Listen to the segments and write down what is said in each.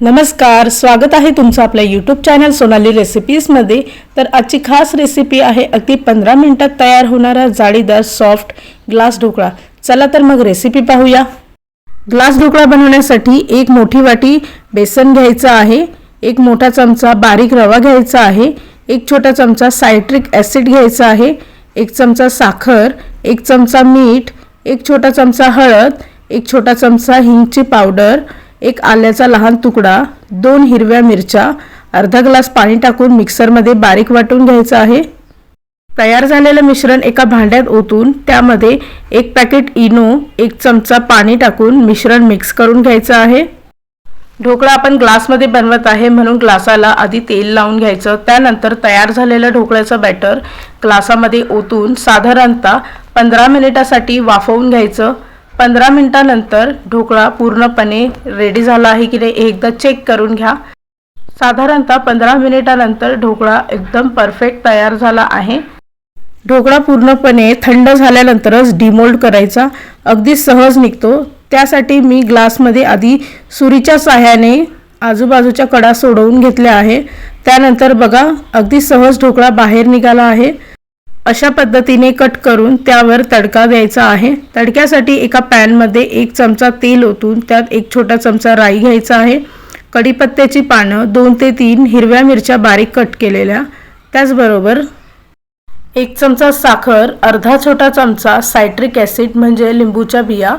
नमस्कार स्वागत आहे तुमचं आपल्या यूट्यूब चॅनल सोनाली रेसिपीजमध्ये तर आजची खास रेसिपी आहे अगदी पंधरा मिनटात तयार होणारा जाळीदार सॉफ्ट ग्लास ढोकळा. चला तर मग रेसिपी पाहूया. ग्लास ढोकळा बनवण्यासाठी एक मोठी वाटी बेसन घ्यायचं आहे एक मोठा चमचा बारीक रवा घ्यायचा आहे एक छोटा चमचा सायट्रिक ॲसिड घ्यायचा आहे एक चमचा साखर एक चमचा मीठ एक छोटा चमचा हळद एक छोटा चमचा हिंगची पावडर एक आल्याचा लहान तुकडा दोन हिरव्या मिरच्या अर्धा ग्लास पाणी टाकून मिक्सरमध्ये बारीक वाटून घ्यायचं आहे. तयार झालेलं मिश्रण एका भांड्यात ओतून त्यामध्ये एक पॅकेट इनो एक चमचा पाणी टाकून मिश्रण मिक्स करून घ्यायचं आहे. ढोकळा आपण ग्लासमध्ये बनवत आहे म्हणून ग्लासाला आधी तेल लावून घ्यायचं. त्यानंतर तयार झालेलं ढोकळ्याचं बॅटर ग्लासामध्ये ओतून साधारणतः पंधरा मिनिटासाठी वाफवून घ्यायचं. पंधरा मिनटानंतर ढोकळा पूर्णपणे रेडी झाला आहे की नाही एकदा चेक करून घ्या. साधारणतः पंधरा मिनिटानंतर ढोकळा एकदम परफेक्ट तयार झाला आहे. ढोकळा पूर्णपणे थंड झाल्यानंतरच डिमोल्ड करायचा. अगदी सहज निघतो. त्यासाठी मी ग्लासमध्ये आधी सुरीच्या साह्याने आजूबाजूच्या कडा सोडवून घेतल्या आहे. त्यानंतर बघा अगदी सहज ढोकळा बाहेर निघाला आहे. अशा पद्धतीने कट करून त्यावर तडका द्यायचा आहे. तडक्यासाठी एका पॅनमध्ये एक चमचा तेल ओतून त्यात एक छोटा चमचा राई घ्यायचा आहे. कढीपत्त्याची पानं दोन ते तीन हिरव्या मिरच्या बारीक कट केलेल्या. त्याचबरोबर एक चमचा साखर अर्धा छोटा चमचा सायट्रिक ॲसिड म्हणजे लिंबूच्या बिया.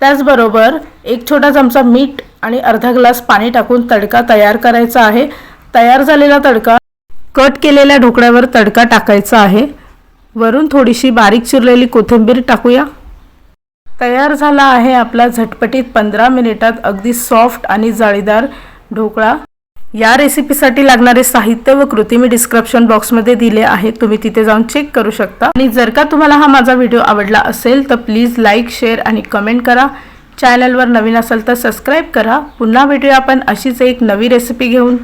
त्याचबरोबर एक छोटा चमचा मीठ आणि अर्धा ग्लास पाणी टाकून तडका तयार करायचा आहे. तयार झालेला तडका कट केलेल्या ढोकळ्यावर तडका टाकायचा आहे. वरून थोडीशी बारीक चिरलेली कोथिंबीर टाकूया. तयार झाला आहे आपला झटपटीत पंधरा मिनिटात अगदी सॉफ्ट आणि जाळीदार ढोकळा. या रेसिपीसाठी लागणारे साहित्य व कृती मी डिस्क्रिप्शन बॉक्समध्ये दिले आहे तुम्ही तिथे जाऊन चेक करू शकता. आणि जर का तुम्हाला हा माझा व्हिडिओ आवडला असेल तर प्लीज लाईक शेअर आणि कमेंट करा. चॅनलवर नवीन असेल तर सबस्क्राईब करा. पुन्हा भेटूया आपण अशीच एक नवी रेसिपी घेऊन.